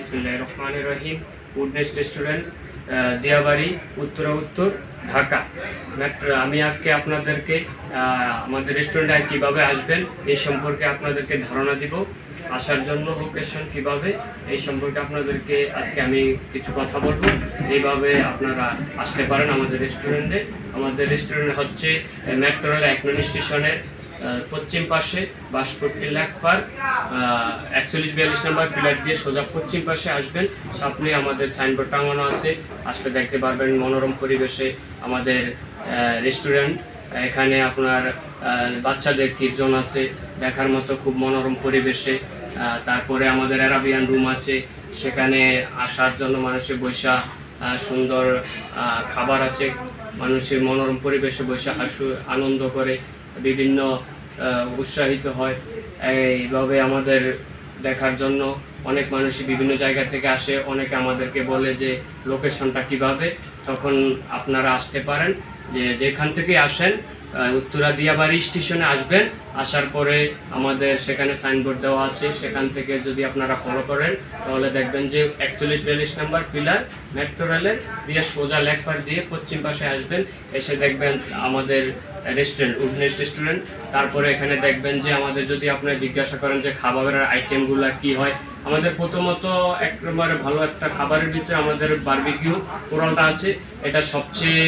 বিসমিল্লাহ রহমান রহিম। উডনেস্ট রেস্টুরেন্ট দিয়াবাড়ি, উত্তরা উত্তর, ঢাকা। আমি আজকে আপনাদেরকে আমাদের রেস্টুরেন্টে কীভাবে আসবেন এই সম্পর্কে আপনাদেরকে ধারণা দিব। আসার জন্য লোকেশন কীভাবে, এই সম্পর্কে আপনাদেরকে আজকে আমি কিছু কথা বলব। এইভাবে আপনারা আসতে পারেন আমাদের রেস্টুরেন্টে। আমাদের রেস্টুরেন্ট হচ্ছে মেট্রোরেল এক স্টেশনের পশ্চিম পাশে বাসপট্টি লেক পার্ক একচল্লিশ বিয়াল্লিশ নম্বর পিলার দিয়ে সোজা পশ্চিম পাশে আসবেন। সামনে আমাদের সাইনবোর্ড টাঙানো আছে। আসলে দেখতে পারবেন মনোরম পরিবেশে আমাদের রেস্টুরেন্ট এখানে আপনার বাচ্চাদের কিরজন আছে। দেখার মতো খুব মনোরম পরিবেশে। তারপরে আমাদের অ্যারাবিয়ান রুম আছে। সেখানে আসার জন্য মানুষের বৈশা সুন্দর খাবার আছে। মানুষের মনোরম পরিবেশে বসে হাসু, আনন্দ করে। বিভিন্ন উৎসাহিত হয়। এইভাবে আমাদের দেখার জন্য অনেক মানুষই বিভিন্ন জায়গা থেকে আসে। অনেকে আমাদেরকে বলে যে, লোকেশনটা কীভাবে? তখন আপনারা আসতে পারেন। যে, যেখান থেকে আসেন উত্তরা দিয়াবাড়ি স্টেশনে আসবেন। আসার পরে আমাদের সেখানে সাইনবোর্ড দেওয়া আছে। সেখান থেকে যদি আপনারা ফলো করেন, তাহলে দেখবেন যে, একচল্লিশ বিয়াল্লিশ নাম্বার পিলার মেট্রো রেলের দিয়ে সোজা লেকপার দিয়ে পশ্চিম পাশে আসবেন। এসে দেখবেন আমাদের রেস্টুরেন্ট উডনেস রেস্টুরেন্ট তারপরে এখানে দেখবেন যে আমাদের যদি আপনারা জিজ্ঞাসা করেন যে খাবারের আইটেমগুলো কি হয়, আমাদের প্রথমত একেবারে ভালো একটা খাবারের ভিতরে আমাদের বার্বিকিউ কোরালটা আছে। এটা সবচেয়ে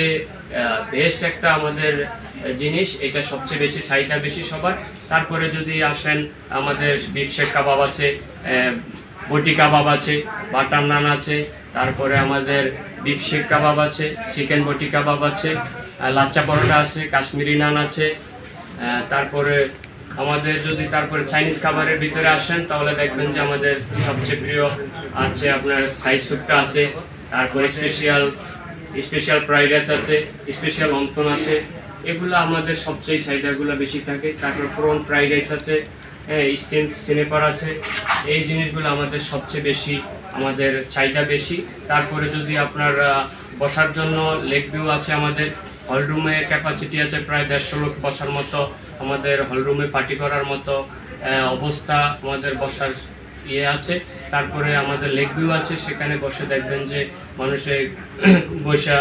বেস্ট একটা আমাদের জিনিস। এটা সবচেয়ে বেশি চাহিদা বেশি সবার। তারপরে যদি আসেন, আমাদের বিফ শেক কাবাব আছে বটি কাবাব আছে বাটার নান আছে। তারপরে আমাদের বিফ শেক কাবাব আছে চিকেন বটি কাবাব আছে। লাচ্চা পরোটা আছে, কাশ্মীরি নান আছে। তারপরে আমাদের যদি তারপরে চাইনিজ খাবারের ভিতরে আসেন, তাহলে দেখবেন যে আমাদের সবচেয়ে প্রিয় আছে আপনার সাইজ স্যুপটা আছে। তারপরে স্পেশাল স্পেশাল ফ্রাইড রাইস আছে স্পেশাল অন্তন আছে। এগুলো আমাদের সবচেয়ে চাহিদাগুলো বেশি থাকে। তারপর প্রন ফ্রাইড রাইস আছে হ্যাঁ স্টিম সিনেপার আছে। এই জিনিসগুলো আমাদের সবচেয়ে বেশি, আমাদের চাহিদা বেশি। তারপরে যদি আপনার বসার জন্য লেগ ভিউ আছে আমাদের হলরুমে ক্যাপাসিটি আছে প্রায় দেড়শো লোক বসার মতো, আমাদের হলরুমে পার্টি করার মতো অবস্থা আমাদের বসার ইয়ে আছে। তারপরে আমাদের লেক ভিউ আছে, সেখানে বসে দেখবেন যে মানুষের বসা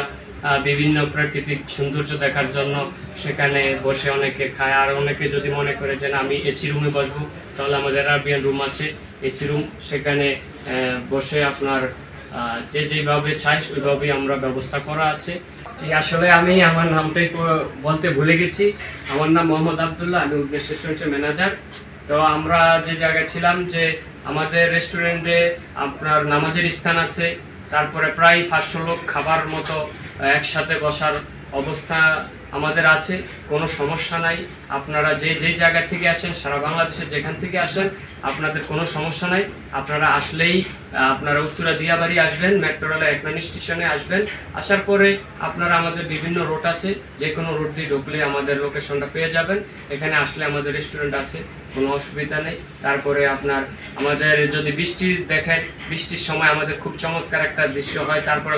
বিভিন্ন প্রাকৃতিক সৌন্দর্য দেখার জন্য সেখানে বসে অনেকে খায়। আর অনেকে যদি মনে করে যে আমি এসি রুমে বসবো, তাহলে আমাদের আরবিয়ান রুম আছে। এসি রুম সেখানে বসে আপনার যে যেভাবে চাই ওইভাবেই আমরা ব্যবস্থা করা আছে। জি, আসলে আমি আমার নামটাই বলতে ভুলে গেছি। আমার নাম মোহাম্মদ আবদুল্লাহ, আমি উদ্দেশ্য ম্যানেজার। তো আমরা যে জায়গায় ছিলাম যে আমাদের রেস্টুরেন্টে আপনার নামাজের স্থান আছে, তারপরে প্রায় পাঁচশো লোক খাবার মতো একসাথে বসার অবস্থা আমাদের আছে, কোনো সমস্যা নাই। আপনারা যে যেই জায়গা থেকে আসেন, সারা বাংলাদেশে যেখান থেকে আসেন, আপনাদের কোনো সমস্যা নাই। আপনারা আসলেই আপনারা উত্তরা দিয়াবাড়ি আসবেন, মেট্রো রেলের এক নং স্টেশনে আসবেন। আসার পরে আপনারা আমাদের বিভিন্ন রোড আছে, যে কোনো রোড দিয়ে ঢুকলে আমাদের লোকেশনটা পেয়ে যাবেন। এখানে আসলে আমাদের রেস্টুরেন্ট আছে, কোনো অসুবিধা নেই। তারপরে আপনার, আমাদের যদি বৃষ্টি দেখেন, বৃষ্টির সময় আমাদের খুব চমৎকার একটা দৃশ্য হয়। তারপরে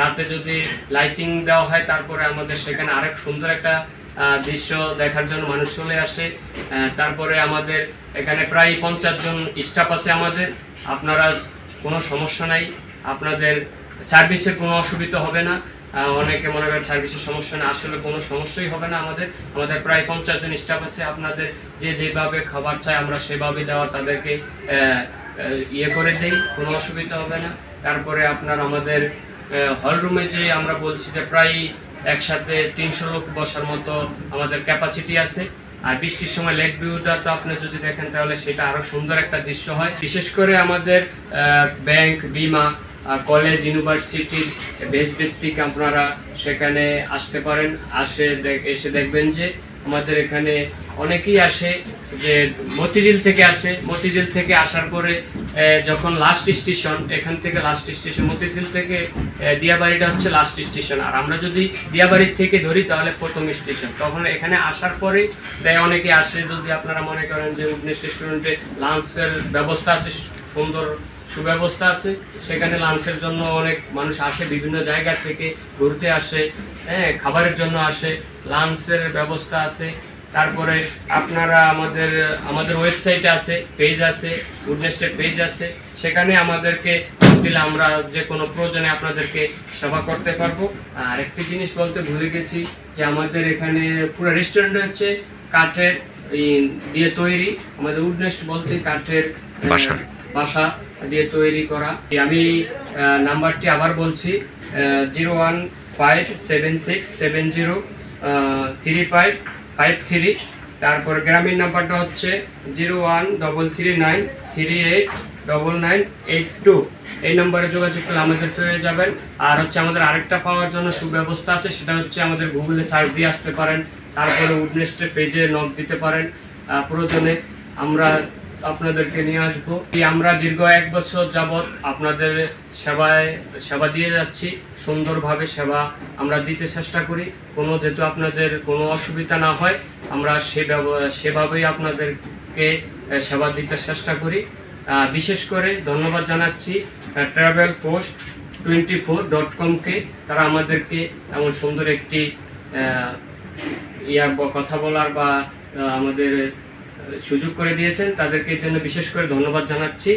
রাতে যদি লাইটিং দেওয়া হয়, তারপরে আমাদের সেখানে আরেক সুন্দর একটা দৃশ্য দেখার জন্য মানুষ চলে আসে। তারপরে আমাদের এখানে প্রায় পঞ্চাশ জন স্টাফ আছে আমাদের। আপনারা কোনো সমস্যা নাই। আপনাদের সার্ভিসের কোনো অসুবিধা হবে না। অনেকে মনে করেন সার্ভিসের সমস্যা না, আসলে কোনো সমস্যাই হবে না আমাদের। আমাদের প্রায় পঞ্চাশ জন স্টাফ আছে। আপনাদের যে যেভাবে খাবার চাই আমরা সেভাবে দেওয়া তাদেরকে ইয়ে করে দেই, কোনো অসুবিধা হবে না। তারপরে আপনার আমাদের হল রুমে যে আমরা বলছি যে প্রায় একসাথে তিনশো লোক বসার মতো আমাদের ক্যাপাসিটি আছে। আর বৃষ্টির সময় লেক ভিউটা তো আপনি যদি দেখেন তাহলে সেটা আরও সুন্দর একটা দৃশ্য হয়। বিশেষ করে আমাদের ব্যাংক বিমা কলেজ ইউনিভার্সিটির বেশ ভিত্তিক আপনারা সেখানে আসতে পারেন। আসে এসে দেখবেন যে আমাদের এখানে অনেকেই আসে যে মতিঝিল থেকে আসে। মতিঝিল থেকে আসার পরে যখন লাস্ট স্টেশন এখান থেকে লাস্ট স্টেশন মতিঝিল থেকে দিয়াবাড়িটা হচ্ছে লাস্ট স্টেশন আর আমরা যদি দিয়াবাড়ির থেকে ধরি, তাহলে প্রথম স্টেশন তখন এখানে আসার পরে দেয় অনেকে আসে, যদি আপনারা মনে করেন যে উডনেস রেস্টুরেন্টে লাঞ্চের ব্যবস্থা আছে, সুন্দর সুব্যবস্থা আছে, সেখানে লাঞ্চের জন্য অনেক মানুষ আসে, বিভিন্ন জায়গা থেকে ঘুরতে আসে হ্যাঁ খাবারের জন্য আসে, লাঞ্চের ব্যবস্থা আছে। তারপরে আপনারা আমাদের আমাদের ওয়েবসাইট আছে পেজ আছে উডনেস্টের পেজ আছে। সেখানে আমাদেরকে দিলে আমরা যে কোনো প্রয়োজনে আপনাদেরকে সেবা করতে পারব। আর একটি জিনিস বলতে ভুলে গেছি যে আমাদের এখানে পুরো রেস্টুরেন্ট হচ্ছে কাঠের দিয়ে তৈরি। আমাদের উডনেস্ট বলতে কাঠের বাসা। বাসা দিয়ে তৈরি করা। আমি নাম্বারটি আবার বলছি zero one five seven six seven zero three five five three তারপর গ্রামীণ নাম্বারটা হচ্ছে zero one double three nine three eight double nine eight two এই নম্বরে যোগাযোগ করলে আমাদের পেয়ে যাবেন। আর হচ্ছে আমাদের আরেকটা পাওয়ার জন্য সুব্যবস্থা আছে, সেটা হচ্ছে আমাদের গুগলে সার্চ দিয়ে আসতে পারেন। তারপরে উডনেস্টের পেজে নক দিতে পারেন। প্রয়োজনে আমরা আপনাদেরকে নিয়ে আসব। আমরা দীর্ঘ এক বছর যাবৎ আপনাদের সেবায় সেবা দিয়ে যাচ্ছি। সুন্দরভাবে সেবা আমরা দিতে চেষ্টা করি। কোনো যেহেতু আপনাদের কোনো অসুবিধা না হয়, আমরা সে সেভাবেই আপনাদেরকে সেবা দিতে চেষ্টা করি। বিশেষ করে ধন্যবাদ জানাচ্ছি travel post twenty four dot কমকে তারা আমাদেরকে এমন সুন্দর একটি ইয়া কথা বলার বা আমাদের সুযোগ করে দিয়েছেন। তাদেরকে জন্য বিশেষ করে ধন্যবাদ জানাচ্ছি।